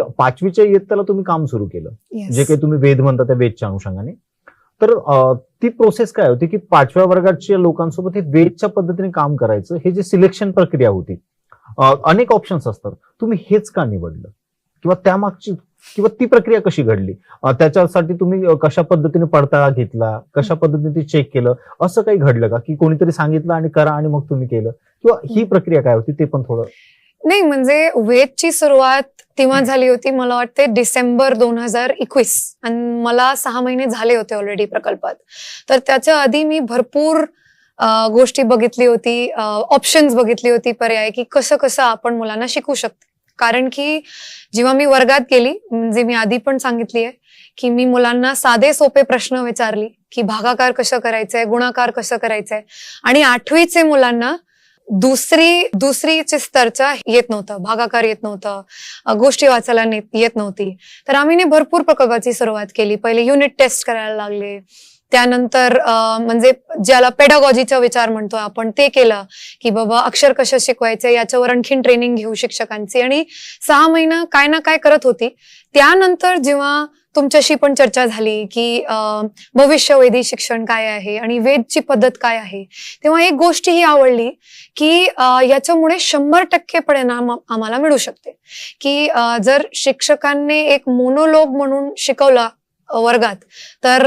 पाचवीच्या इयत्तेला तुम्ही काम सुरू केलं. Yes. जे काही तुम्ही वेद म्हणता त्या वेदच्या अनुषंगाने. तर ती प्रोसेस काय होती की पाचव्या वर्गाच्या लोकांसोबत हे वेदच्या पद्धतीने काम करायचं हे जे सिलेक्शन प्रक्रिया होती अनेक ऑप्शन्स असतात. तुम्ही हेच का निवडलं? किंवा त्यामागची किंवा ती प्रक्रिया कशी घडली? त्याच्यासाठी तुम्ही कशा पद्धतीने पडताळा घेतला? कशा पद्धतीने ते चेक केलं? असं काही घडलं का? की कोणीतरी सांगितलं आणि करा आणि मग तुम्ही केलं? किंवा ही. प्रक्रिया काय होती ते पण थोडं नाही म्हणजे वेदची सुरुवात तेव्हा झाली होती मला वाटते डिसेंबर दोन हजार एकवीस. आणि मला सहा महिने झाले होते ऑलरेडी प्रकल्पात. तर त्याच्या आधी मी भरपूर गोष्टी बघितली होती ऑप्शन्स बघितली होती पर्याय की कसं कसं आपण मुलांना शिकू शकते. कारण की जेव्हा मी वर्गात गेली म्हणजे मी आधी पण सांगितली आहे की मी मुलांना साधे सोपे प्रश्न विचारली की भागाकार कसं करायचंय गुणाकार कसं करायचंय. आणि आठवीचे मुलांना दुसरी दुसरीचे स्तरचा येत नव्हतं भागाकार येत नव्हतं गोष्टी वाचायला येत नव्हती. तर आम्ही भरपूर प्रकल्पाची सुरुवात केली. पहिले युनिट टेस्ट करायला लागले. त्यानंतर म्हणजे ज्याला पेडागॉजीचा विचार म्हणतो आपण ते केलं की बाबा अक्षर कसं शिकवायचे याच्यावर आणखीन ट्रेनिंग घेऊ शिक्षकांची. आणि सहा महिना काय ना काय करत होती. त्यानंतर जेव्हा तुमच्याशी पण चर्चा झाली की अ, भविष्यवेधी शिक्षण काय आहे आणि वेदची पद्धत काय आहे. तेव्हा एक गोष्ट ही आवडली की याच्यामुळे शंभर टक्के परिणाम आम्हाला मिळू शकते. की जर शिक्षकांनी एक मोनोलोग म्हणून शिकवला वर्गात तर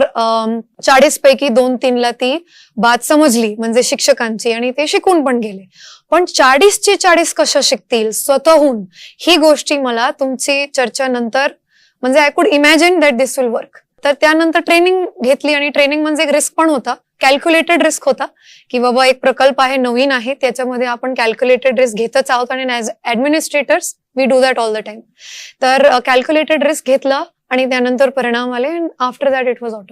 चाळीस पैकी दोन तीनला ती बात समजली म्हणजे शिक्षकांची आणि ते शिकून पण गेले. पण चाळीसचे चाळीस कशा शिकतील स्वतःहून ही गोष्टी मला तुमची चर्चा नंतर म्हणजे I could imagine that this will work तर त्यानंतर ट्रेनिंग घेतली आणि ट्रेनिंग म्हणजे एक रिस्क पण होता. कॅल्क्युलेटेड रिस्क होता की बाबा एक प्रकल्प आहे नवीन आहे त्याच्यामध्ये आपण कॅल्क्युलेटेड रिस्क घेतच आहोत आणि as administrators we do that all the time तर कॅल्क्युलेटेड रिस्क घेतला आणि त्यानंतर परिणाम आले after that it was auto